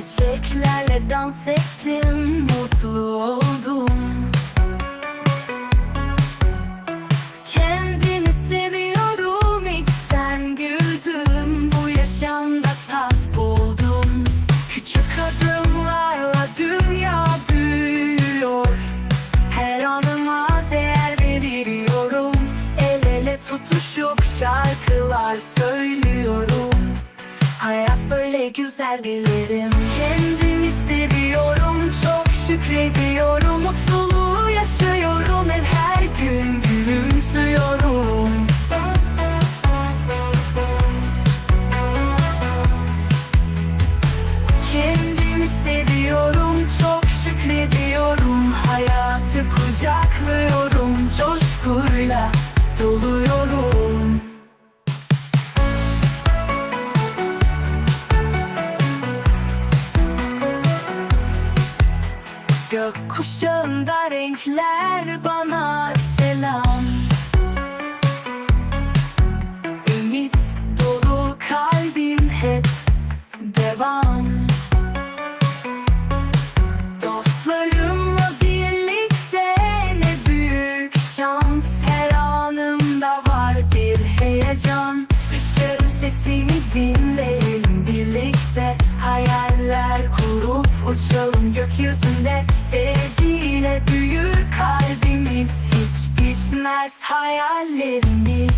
Çiçeklerle dans ettim Mutlu oldum. Kendimi seviyorum içten güldüm. Bu yaşamda tat buldum. Küçük adımlarla dünya büyüyor. Her anıma değer El ele tutuşup şarkılar söylüyorum Hayat böyle güzel bilirim. Kendimi seviyorum çok şükrediyorum. Mutluluğu Gökkuşağında renkler bana selam. Ümit dolu kalbim hep devam. Dostlarımla birlikte ne büyük şans. Her anımda var bir heyecan. Rüzgarın sesini dinleyelim birlikte. Hayaller kurup uçalım bitmez hayallerimiz